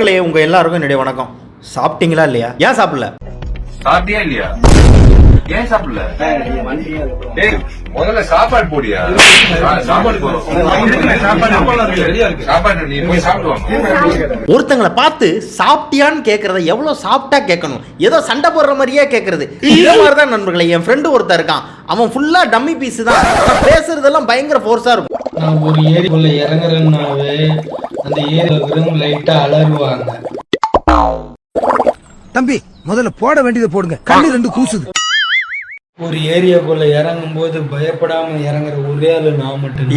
நண்பர்களே உங்க எல்லாருக்கும் என்னுடைய வணக்கம். சாப்பிட்டீங்களா இல்லையா? ஏன் சாப்பிடல? சாப்பிட்டியா இல்லையா? ஏன் சாப்பிடல? டேய், முதல்ல சாப்பாடு போடியா? சாப்பாடு. ஒருத்தங்களை பார்த்து சாப்பிட்டியான்னு கேட்கறத எவ்வளவு சாப்பிட்டா கேட்கணும்? ஏதோ சண்டை போடுற மாதிரியே கேட்கறது இதே மாதிரி தான் நண்பர்களே என் ஃப்ரெண்டு ஒருத்தன் இருக்கான். அவன் ஃபுல்லா டம்மி பீஸ் தான். பேசுறதெல்லாம் பயங்கர ஃபோர்ஸா இருக்கும். நான் ஒரு ஏரிக்குள்ள இறங்குறேன்னாவே அந்த இருக்கிறவங்க லைட்டா அலறுவாங்க. தம்பி முதல்ல போட வேண்டியதை போடுங்க. கண்ணு ரெண்டு கூசுது. ஒரு ஏரியாக்குள்ள இறங்கும் போது பயப்படாம இறங்குற ஒரே ஆளு நான் மட்டும்?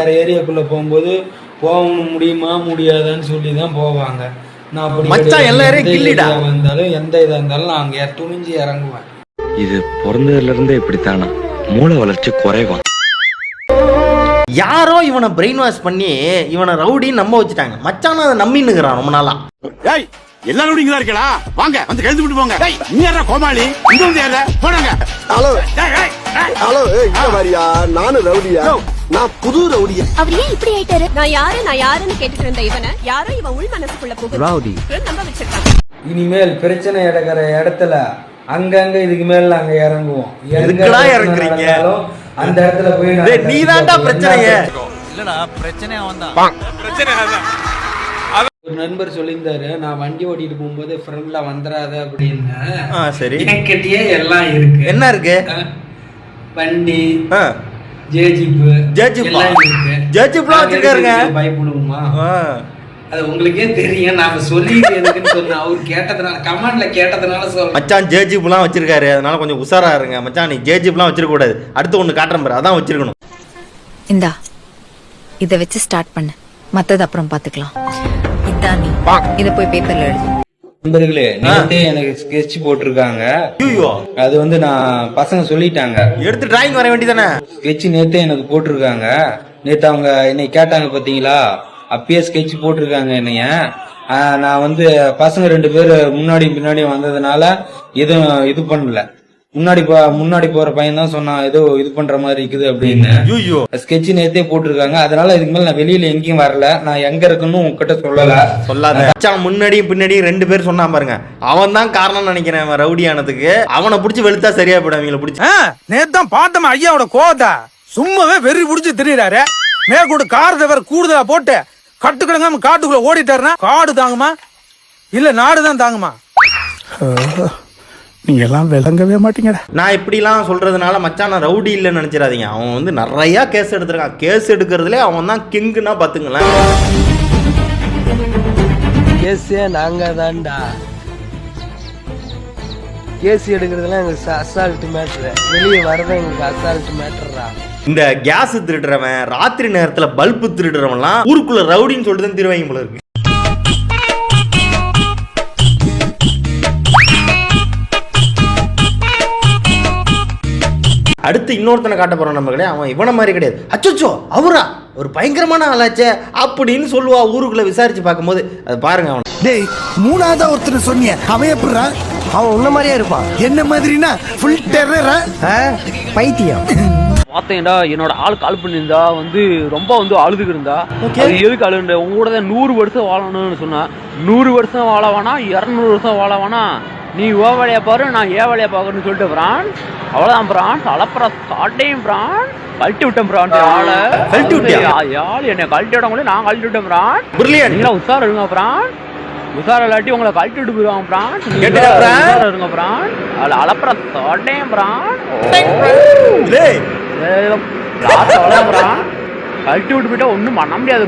வேற ஏரியாக்குள்ள போகும்போது போகணும் முடியுமா முடியாதான்னு சொல்லி தான் போவாங்க. நான் அப்படி. எல்லா ஏரியாவும் வந்தாலும் எந்த இதா இருந்தாலும் நான் அங்க துணிஞ்சு இறங்குவேன். இது பிறந்ததுல இருந்தே இப்படித்தானா? மூளை வளர்ச்சி குறைவா? யாரோ இவனை பிரெயின் வாஷ் பண்ணி இவனை ரவுடின்னு நம்ப வச்சுட்டாங்க. மச்சான் அதை நம்பின்னுக்கிறான் ரொம்ப நாளா. ஏய் எல்லாரும் இங்க தான் இருக்கடா வாங்க வந்து கழுத்து விட்டு போங்க. ஏய். நீ யாரா கோமாளி? இங்க வந்து யாரா போடாங்க. ஹலோ. ஏய், ஏய், ஏய். ஹலோ ஏய், இங்க மாதிரியா? நானும் ரவுடியா நான் புது ரவுடியா அவர் ஏன் இப்படி ஆயிட்டாரு? நான் யாரு நான் யாருன்னு கேட்டுட்டு இருந்த இவனை யாரோ இவன் உள் மனசுக்குள்ள புகுது நம்ப வச்சிருக்காங்க இனிமேல் பிரச்சனை எடுக்கிற இடத்துல அங்கங்க இதுக்கு மேல நாங்க இறங்குவோம். எதுக்குடா இறங்குறீங்க? அந்த இடத்துல போய் நாங்க டேய், நீதான்டா என்ன பிரச்சனையே. ஒரு நண்பர் சொல்லியிருந்தாரு நான் வண்டி ஓட்டிட்டு போகும்போது ஃப்ரெண்ட்ல வந்துடாத அப்படின்னு. சரி. எனக்கிட்டயே எல்லாம் இருக்கு. என்ன இருக்கு? வண்டி ஆ, ஜேஜிப்பு ஜேஜிப்பா? எல்லாம் இருக்கு. ஜேஜிப்லாம் வச்சிருக்காருங்க. ஆ. அது உங்களுக்கே தெரியும். நாம எதுக்குன்னு அவர் கேட்டதுனால கமெண்ட்ல கேட்டதுனால சொல்றேன். மச்சான் ஜேஜிப்லாம் வச்சிருக்காரு. அதனால கொஞ்சம் உஷாரா இருங்க. மச்சான் நீ ஜேஜிப்லாம் வச்சிருக்க கூடாது அடுத்து ஒண்ணு காட்டுறேன் பாரு. அதான் வச்சிருக்கணும். இந்தா இத வச்சு ஸ்டார்ட் பண்ணு. மத்தது அப்புறம் பாத்துக்கலாம். இதான் நீ இத போய் பேப்பர்ல எழுது. நண்பர்களே நேத்தே எனக்கு ஸ்கெட்ச் போட்டிருக்காங்க. ஐயோ. அது வந்து நான் பசங்க சொல்லிட்டாங்க. எடுத்து டிராயிங் வர வேண்டியதானே ஸ்கெட்ச் நேத்தே எனக்கு போட்டிருக்காங்க. நேத்து அவங்க என்னை கேட்டாங்க பாத்தீங்களா? அப்பயே ஸ்கெட்ச் போட்டிருக்காங்க என்னைய. ஆஹ் நான் வந்து பசங்க ரெண்டு பேர் முன்னாடி பின்னாடி வந்ததுனால எதுவும் இது பண்ணல. முன்னாடி போ- முன்னாடி போற பையன் தான் சொன்னான் ஏதோ இது பண்ற மாதிரி இருக்குது அப்படின்னு. ஐயோ ஸ்கெட்ச் நேத்தே போட்டிருக்காங்க. அதனால இதுக்கு மேல நான் வெளியில எங்கேயும் வரல. நான் எங்க இருக்குன்னு உங்ககிட்ட சொல்லல. சொல்லாத. முன்னாடியும் பின்னாடியும் ரெண்டு பேர் சொன்னா பாருங்க. அவன் தான் காரணம் நினைக்கிறேன் அவன் ரவுடி ஆனதுக்கு அவனை பிடிச்சி வெளுத்தா சரியா போயிடும் அவங்கள பிடிச்சி நேத்தான் பார்த்தோம் ஐயாவோட கோவத்தை. சும்மாவே வெறி புடிச்சு திரியறாரு. மேற்கூட காரத்தை வேற கூடுதலா போட்டு கட்டுக்கிடங்காம காட்டுக்குள்ள ஓடிட்டாருன்னா காடு தாங்குமா? இல்ல நாடு தான் தாங்குமா? நீங்க எல்லாம் விளங்கவே மாட்டீங்கடா. நான் இப்படிலாம் சொல்றதுனால மச்சான் நான் ரவுடி இல்லைன்னு நினைச்சிடாதீங்க. அவன் வந்து நிறைய கேஸ் எடுத்திருக்கான். கேஸ் எடுக்கிறதுலே அவன் தான் கிங்குன்னா பாத்துங்களேன் கேஸே நாங்க தான்டா கேஸ் எடுக்கிறதுலாம் எங்களுக்கு அசால்ட் மேட்ரு வெளியே வரதான் எங்களுக்கு அசால்ட் மேட்டர்ரா இந்த கேஸ் திருடுறவன் ராத்திரி நேரத்துல பல்பு திருடுறவன்லாம் ஊருக்குள்ள ரவுடின்னு சொல்லிட்டு தான் திருவாங்க போல இருக்கு. அடுத்து இன்னொருத்தனை காட்ட போறோம் நம்ம கிடையாது அவன் இவனை மாதிரி கிடையாது. அச்சோச்சோ அவரா? ஒரு பயங்கரமான ஆளாச்சே அப்படின்னு சொல்லுவா ஊருக்குள்ள விசாரிச்சு பார்க்கும்போது. அது பாருங்க அவன். டேய் மூணாவதா ஒருத்தர் சொன்னிய அவன் எப்படிறா? அவன் உன்ன மாதிரியா இருப்பான். என்ன மாதிரினா ஃபுல் டெரரா பைத்தியம். பார்த்தேன்டா என்னோட ஆள் கால் பண்ணியிருந்தா வந்து ரொம்ப வந்து அழுதுக்கு இருந்தா. அது எதுக்கு அழுகுற உங்க கூட தான் நூறு வருஷம் வாழணும்னு சொன்னா. நூறு வருஷம் வாழ வேணாம் இரநூறு வருஷம் வாழ வேணாம் நீ ஓ வேலையை பாரு நான் ஏ வேலையை பார்க்கணும்னு சொல்லிட்டு பிரான். அவ்வளோதான் பிரான். அளப்புற ஸ்டார்டையும் பிரான். கழட்டி விட்டேன் பிரான் ஆளை. கழட்டி விட்டியா? ஆள் என்னை கழட்டி விடங்களே நான் கழட்டி விட்டேன் பிரான். பிரில்லியன்ட் நீங்களா உஷார் இருங்க பிரான். உஷார் இல்லாட்டி உங்களை கழட்டி விட்டு போயிருவாங்க பிரான்? உஷார் இருங்க பிரான். அதில் அளப்புற ஸ்டார்டையும் பிரான். கழட்டி விட்டு போயிட்டா ஒண்ணும் பண்ண முடியாது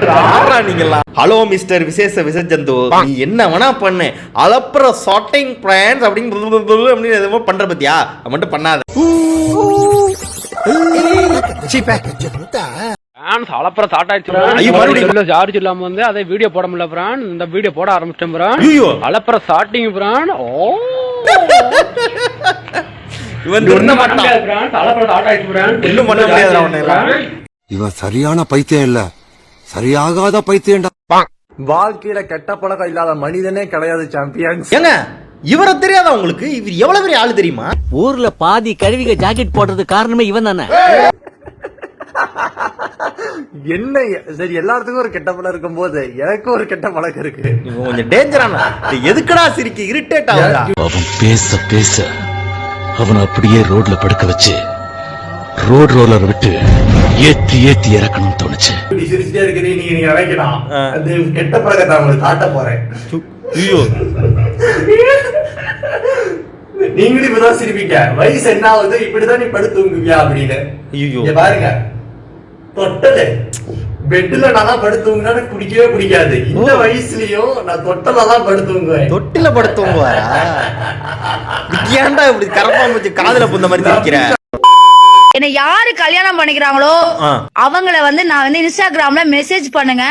ஹலோ மிஸ்டர் விசேஷ விசஜந்து நீ என்ன வேணா பண்ணு அலப்புற சாட்டிங் பிளான்ஸ் அப்படின்னு அப்படின்னு எதுவும் பண்ற பத்தியா? அது மட்டும் பண்ணாத. Fans அளப்புற start ஆயிடுச்சு charge இல்லாம வந்து அதே வீடியோ போட முடியல பிரான் இந்த வீடியோ போட ஆரம்பிச்சிட்டேன் பிரான் ஐயோ. அளப்புற ஸ்டார்டிங் பிரான் ஓ. இவன் திருந்த மாட்டான். பண்ண முடியாது அவனை சரியான பைத்தியம் இல்ல. சரியாகாத பைத்தியம்டா. வாழ்க்கையில கெட்ட பழக்கம் இல்லாத மனிதனே கிடையாது சாம்பியன்ஸ் ஏங்க இவரை தெரியாதா உங்களுக்கு? இவர் எவ்வளவு பெரிய ஆளு தெரியுமா? ஊர்ல பாதி கழுவிக ஜாக்கெட் போடுறது காரணமே இவன் தானே? என்ன சரி எல்லாத்துக்கும் ஒரு கெட்ட பழக்கம் இருக்கும் போது எனக்கும் ஒரு கெட்ட பழக்கம் இருக்கு. இவன் கொஞ்சம் டேஞ்சரான எதுக்குடா சிரிக்க இரிட்டேட் ஆகுதா? பேச பேச. அவனை அப்படியே ரோட்ல படுக்க வச்சு ரோட் ரோலர் விட்டு ஏத்தி ஏத்தி இறக்கணும்னு தோணுச்சு. இப்படி சிரிச்சுட்டே இருக்கிறீங்க நீங்க நீங்க நினைக்கலாம் ஆ. அந்த கெட்ட பழக்கத்தை உங்களுக்கு காட்ட போறேன். ஐயோ. நீங்களும் இப்பதான் சிரிப்பீங்க. வயசு என்ன ஆகுது? இப்படிதான் நீ படுத்து தூங்குவியா அப்படின்னு. ஐயோ. பாருங்க. தொட்டலு பெட்ல நான் படுத்து தூங்கினா எனக்கு பிடிக்கவே பிடிக்காது இந்த வயசுலயும் நான் தொட்டல தான் படுத்து தூங்குவேன். தொட்டில படுத்துவாரா ஏன்டா இப்படி கரப்பாம்பூச்சி காதுல புந்த மாதிரி நிக்கிற என்ன யாரு கல்யாணம் பண்ணிக்கிறாங்களோ. அவங்கள வந்து நான் வந்து இன்ஸ்டாகிராம்ல மெசேஜ் பண்ணுங்க.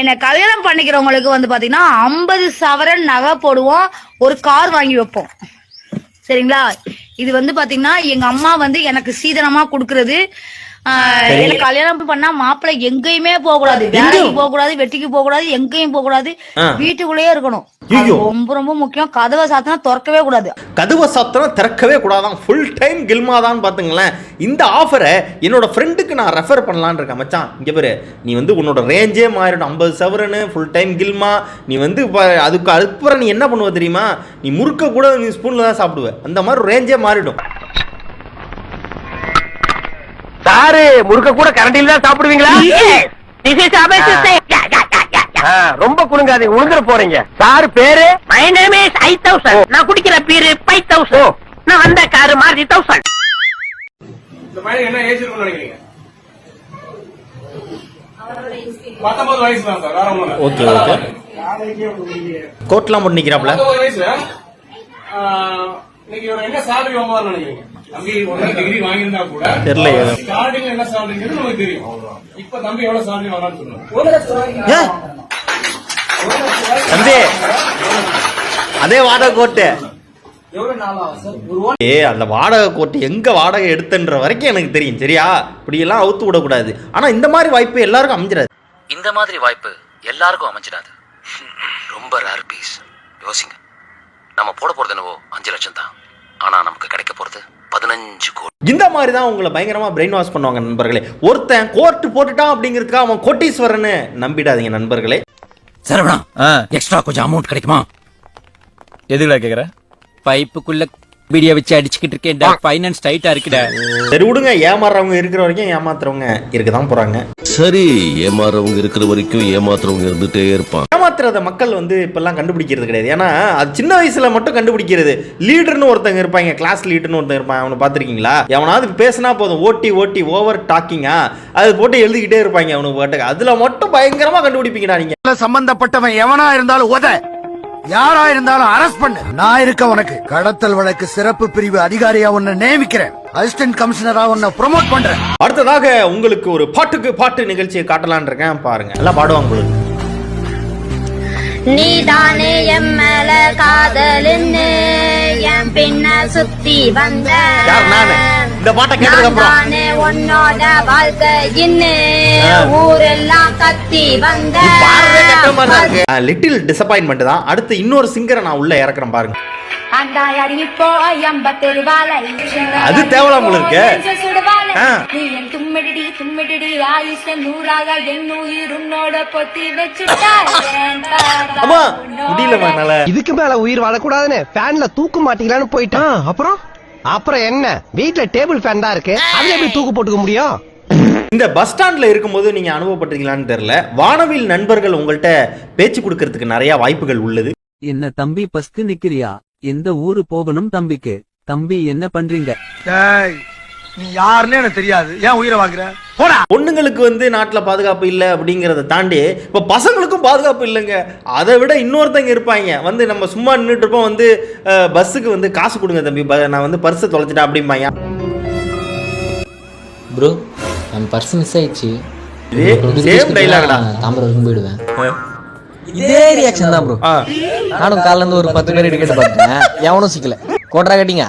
என்னை கல்யாணம் பண்ணிக்கிறவங்களுக்கு வந்து பாத்தீங்கன்னா ஐம்பது சவரன் நகை போடுவோம் ஒரு கார் வாங்கி வைப்போம். சரிங்களா? இது வந்து பாத்தீங்கன்னா எங்க அம்மா வந்து எனக்கு சீதனமா குடுக்கறது. கல்யாணம் பண்ணா மாப்பிள்ளை எங்கேயுமே போக கூடாது வேலைக்கு போக கூடாது வெட்டிக்கு போக கூடாது எங்கேயும் போக கூடாது. வீட்டுக்குள்ளேயே இருக்கணும். ரொம்ப ரொம்ப முக்கியம். கதவை சாத்தினா திறக்கவே கூடாது. கதவை சத்திரம் திறக்கவே கூடாதான். ஃபுல் டைம் கில்மா தான் பாத்துங்களேன் இந்த ஆஃபரை என்னோட ஃப்ரெண்டுக்கு நான் ரெஃபர் பண்ணலான்னு இருக்கேன் மச்சான். இங்க பாரு நீ வந்து உன்னோட ரேஞ்சே மாறிடும். ஐம்பது சவரனு ஃபுல் டைம் கில்மா. நீ வந்து அதுக்கு அதுக்கப்புறம் நீ என்ன பண்ணுவ தெரியுமா? நீ முறுக்க கூட நீ ஸ்பூன்ல தான் சாப்பிடுவ. அந்த மாதிரி ரேஞ்சே மாறிடும். சாரு முறுக்க கூட கரண்டில தான் சாப்பிடுவீங்களா? ரொம்ப குடுங்காது உழுந்துற போறீங்க. சாரு பேரு? My name is I thousand நான் குடிக்கிற பீரு ஃபைவ் தௌசண்ட் நான் வந்த காரு மாருதி தௌசண்ட் இந்த பையன் என்ன ஏஜ் இருக்கும்னு நினைக்கிறீங்க? பத்தொன்பது வயசு தான் சார் வேற ஒண்ணும் ஓகே ஓகே கோட்லாம் போட்டு இன்னைக்கு இவர் என்ன சேலரி வாங்குவார்னு நினைக்கிறீங்க? தம்பி ஒன்றரை டிகிரி வாங்கியிருந்தா கூட தெரியலையே. ஸ்டார்டிங் என்ன சேலரிங்கிறது நமக்கு தெரியும். இப்ப தம்பி எவ்வளவு சேலரி வாங்கலாம்னு சொல்லுங்க. ஏ? தம்பி! அதே வாடகை கோட்டு. ஏ அந்த வாடகை கோட்டு எங்க வாடகை எடுத்தன்ற வரைக்கும் எனக்கு தெரியும் சரியா? இப்படி எல்லாம் அவுத்து விடக்கூடாது. ஆனா இந்த மாதிரி வாய்ப்பு எல்லாருக்கும் அமைஞ்சிடாது. இந்த மாதிரி வாய்ப்பு எல்லாருக்கும் அமைஞ்சிடாது. ரொம்ப ரேர் பீஸ் யோசிங்க. நம்ம போட போறது என்னவோ அஞ்சு லட்சம் தான். ஆனா நமக்கு கிடைக்க போறது பதினஞ்சு கோடி. இந்த மாதிரி தான் உங்களை பயங்கரமா பிரெயின் வாஷ் பண்ணுவாங்க நண்பர்களே. ஒருத்தன் கோர்ட்டு போட்டுட்டான் அப்படிங்கிறதுக்காக அவன் கோட்டீஸ்வரன்னு நம்பிடாதீங்க நண்பர்களே. சரவணா எக்ஸ்ட்ரா கொஞ்சம் அமௌண்ட் கிடைக்குமா? எதுல கேக்குற? பைப்புக்குள்ள பீடிய வச்சு அடிச்சுக்கிட்டு இருக்கேன். ஃபைனான்ஸ் டைட்டா இருக்குடா. சரி விடுங்க. ஏமாறுறவங்க இருக்கிற வரைக்கும் ஏமாத்துறவங்க இருக்க தான் போறாங்க. சரி ஏமாறவங்க இருக்கிற வரைக்கும் ஏமாத்துறவங்க இருந்துட்டே இருப்பான் ஏமாத்துறத மக்கள் வந்து இப்பெல்லாம் கண்டுபிடிக்கிறது கிடையாது. ஏன்னா அது சின்ன வயசுல மட்டும் கண்டுபிடிக்கிறது. லீடர்னு ஒருத்தங்க இருப்பாங்க. கிளாஸ் லீடர்னு ஒருத்தன் இருப்பான் அவனை பார்த்துருக்கீங்களா? எவனாவது பேசினா போதும். ஓட்டி ஓட்டி ஓவர் டாக்கிங்கா அது போட்டு எழுதிக்கிட்டே இருப்பாங்க அவனுக்கு பாட்டுக்கு. அதுல மட்டும் பயங்கரமா கண்டுபிடிப்பீங்கடா நீங்க. சம்பந்தப்பட்டவன் எவனா இருந்தாலும் உத. யாரா இருந்தாலும் அரெஸ்ட் பண்ணு. நான் இருக்க உனக்கு. கடத்தல் வழக்கு சிறப்பு பிரிவு அதிகாரியா உன்னை நியமிக்கிறேன். அசிஸ்டன்ட் கமிஷனரா உன்னை ப்ரொமோட் பண்றேன். அடுத்ததாக உங்களுக்கு ஒரு பாட்டுக்கு பாட்டு நிகழ்ச்சியை காட்டலான் இருக்கேன். பாருங்க. எல்லாம் பாடுவாங்க உங்களுக்கு. நீதானே என் மேல காதலுன்னு என் பின்ன சுத்தி வந்த இந்த பாட்டை கேட்டதுக்கு அப்புறம். நானே உன்னோட வாழ்க்கையின்னு ஆ. ஊரெல்லாம் கத்தி வந்த லிட்டில் டிசப்பாயின்மெண்ட் தான் அடுத்து இன்னொரு சிங்கரை நான் உள்ள இறக்குறேன் பாருங்க. அந்த அறிவிப்போ எம்பத்தெருவாலை அது தேவலாம் உங்களுக்கு. ஆ. நீ என் தும்மிடி தும்மிடி ஆயுஷ நூறாக என் உயிர் உன்னோட பொத்தி வச்சுட்டா அம்மா முடியலமா என்னால. இதுக்கு மேல உயிர் வாழக்கூடாதுன்னு ஃபேன்ல தூக்க மாட்டீங்களான்னு போயிட்டான். அப்புறம்? அப்புறம் என்ன? வீட்ல டேபிள் ஃபேன் தான் இருக்கு. அதுல எப்படி தூக்கு போட்டுக்க முடியும்? இந்த பஸ் ஸ்டாண்ட்ல இருக்கும்போது நீங்க அனுபவப்பட்டிருக்கீங்களான்னு தெரியல. வானவில் நண்பர்கள் உங்கள்கிட்ட பேச்சு கொடுக்கறதுக்கு நிறைய வாய்ப்புகள் உள்ளது. என்ன தம்பி பஸ்க்கு நிக்கிறியா? எந்த ஊரு போகணும் தம்பிக்கு தம்பி என்ன பண்றீங்க நீ யாருன்னு எனக்கு தெரியாது ஏன் உயிரை வாங்குற போடா பொண்ணுங்களுக்கு வந்து நாட்டில் பாதுகாப்பு இல்லை அப்படிங்கிறத தாண்டி இப்போ பசங்களுக்கும் பாதுகாப்பு இல்லைங்க அதை விட இன்னொருத்தங்க இருப்பாங்க வந்து நம்ம சும்மா நின்றுட்டு இருப்போம் வந்து பஸ்ஸுக்கு வந்து காசு கொடுங்க தம்பி ப- நான் வந்து பர்ஸை தொலைச்சிட்டேன் அப்படிம்பாங்க ப்ரோ என் பர்ஸ் மிஸ் ஆயிடுச்சு சேம் டைலாக்டா தாம்பரம் போயிடுவேன் இதே ரியாக்ஷன் தான் ப்ரோ நானும் காலைல இருந்து ஒரு பத்து பேர் டிக்கெட் பார்த்தேன் எவனும் சிக்கல. கோட்டரா கட்டிங்க.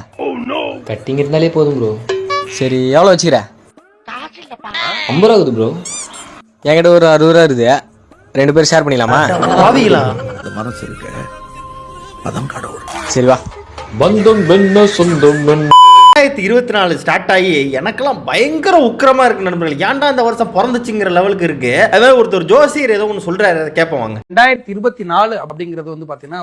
கட்டிங் இருந்தாலே போதும் ப்ரோ சரி எவ்வளோ வச்சுக்கிற? ஐம்பது ரூபா ஆகுது ப்ரோ என்கிட்ட ஒரு அறுபது ரூபா இருக்குது. ரெண்டு பேரும் ஷேர் பண்ணிக்கலாமா பாவிகளா மனசு இருக்கு அதான் கடவுள். சரி வா. பந்தம் என்ன சொந்தம் ரெண்டாயிரத்தி இருபத்தி நாலு ஸ்டார்ட் ஆகி எனக்கெல்லாம் பயங்கர உக்கிரமா இருக்கு நண்பர்கள். ஏன்டா இந்த வருஷம் பிறந்துச்சுங்கிற லெவலுக்கு இருக்கு? அதாவது ஒருத்தர் ஜோசியர் ஏதோ ஒன்று சொல்றாரு அதை கேட்போம் வாங்க. ரெண்டாயிரத்தி இருபத்தி நாலு அப்படிங்கிறது வந்து பாத்தீங்கன்னா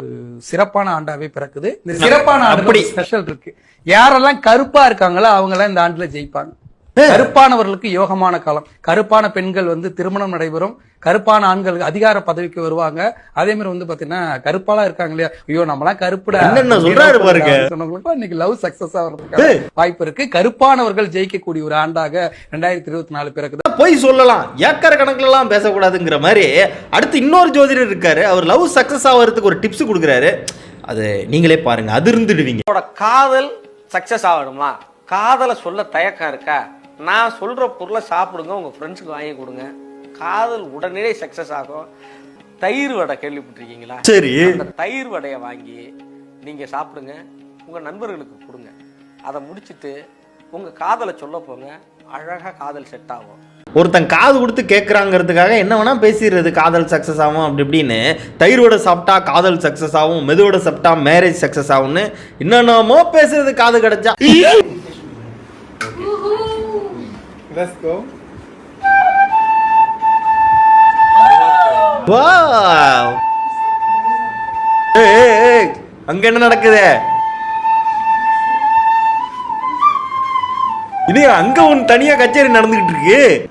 சிறப்பான ஆண்டாவே பிறக்குது. இந்த சிறப்பான ஆண்டு அப்படி. ஸ்பெஷல் இருக்கு. யாரெல்லாம் கருப்பா இருக்காங்களோ அவங்க எல்லாம் இந்த ஆண்டுல ஜெயிப்பாங்க. கருப்பானவர்களுக்கு யோகமான காலம். கருப்பான பெண்கள் வந்து திருமணம் நடைபெறும். கருப்பான ஆண்கள் அதிகார பதவிக்கு வருவாங்க. அதே மாதிரி வந்து பாத்தீங்கன்னா கருப்பாலாம் இருக்காங்க இல்லையா? ஐயோ நம்மலாம் கருப்புடா. சொல்றாரு பாருங்க. சொன்னவங்களுக்கு இன்னைக்கு லவ் சக்சஸ் ஆகிறதுக்கு வாய்ப்பு இருக்கு. கருப்பானவர்கள் ஜெயிக்கக்கூடிய ஒரு ஆண்டாக ரெண்டாயிரத்தி இருபத்தி நாலு பிறகுது போய் சொல்லலாம். ஏக்கர் கணக்குல எல்லாம் பேசக்கூடாதுங்கிற மாதிரி அடுத்து இன்னொரு ஜோதிடர் இருக்காரு. அவர் லவ் சக்சஸ் ஆகிறதுக்கு ஒரு டிப்ஸ் கொடுக்குறாரு. அது நீங்களே பாருங்க. அது இருந்துடுவீங்க காதல் சக்சஸ் ஆகணுமா? காதலை சொல்ல தயக்கம் இருக்கா? நான் சொல்ற பொருளை சாப்பிடுங்க உங்க ஃப்ரெண்ட்ஸுக்கு வாங்கி கொடுங்க. காதல் உடனே சக்சஸ் ஆகும். தயிர் வடை கேள்விப்பட்டிருக்கீங்களா? சரி. அந்த தயிர் வடையை வாங்கி நீங்க சாப்பிடுங்க உங்க நண்பர்களுக்கு கொடுங்க. அதை முடிச்சிட்டு உங்க காதலை சொல்ல போங்க அழகா காதல் செட் ஆகும். ஒருத்தன் காது கொடுத்து கேட்குறாங்கிறதுக்காக என்ன வேணா பேசிடுறது காதல் சக்ஸஸ் ஆகும் அப்படி இப்படின்னு. தயிரோட சாப்பிட்டா காதல் சக்ஸஸ் ஆகும் மெதுவோட சாப்பிட்டா மேரேஜ் சக்ஸஸ் ஆகும்னு. என்னென்னமோ பேசுறது காது கிடைச்சா. Wow. ஏய், ஏய், ஏய், அங்க என்ன நடக்குது? இது அங்க ஒன்று தனியா கச்சேரி நடந்துகிட்டு இருக்கு?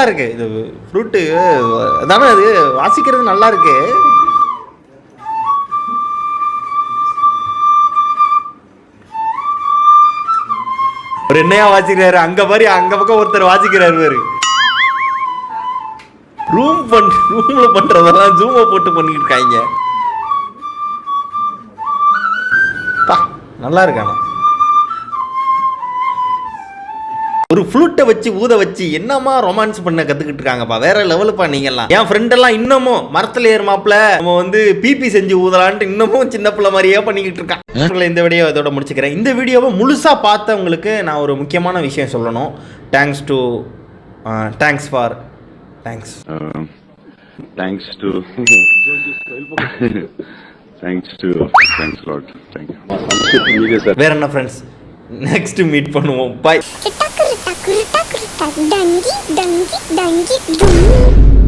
நல்லா இருக்கு இது ஃப்ரூட்டு தானே அது வாசிக்கிறது நல்லா இருக்கு ஒரு என்னையா வாசிக்கிறாரு? அங்க பாரு அங்க பக்கம் ஒருத்தர் வாசிக்கிறாரு பாரு. ரூம் பண் ரூம்ல பண்றதெல்லாம் ஜூமை போட்டு பண்ணிட்டு இருக்காங்க. நல்லா இருக்கானா? ஒரு ஃப்ளூட்டை வச்சு ஊத வச்சு என்னமா ரொமான்ஸ் பண்ண கத்துக்கிட்டு இருக்காங்கப்பா வேற லெவலுப்பா நீங்கெல்லாம். என் ஃப்ரெண்ட் எல்லாம் இன்னமும் மரத்துல ஏறுமாப்ல. நம்ம வந்து பிபி செஞ்சு ஊதலான்ட்டு இன்னமும் சின்ன பிள்ளை மாதிரியே பண்ணிக்கிட்டு இருக்கான். இந்த வீடியோ இதோட முடிச்சுக்கிறேன். இந்த வீடியோவை முழுசா பார்த்தவங்களுக்கு நான் ஒரு முக்கியமான விஷயம் சொல்லணும். Thanks to thanks for thanks thanks to thanks to thanks lot thank you வேற என்ன ஃப்ரெண்ட்ஸ் நெக்ஸ்ட் மீட் பண்ணுவோம். பாய் Крута, крута, данди, данди, данди, дум.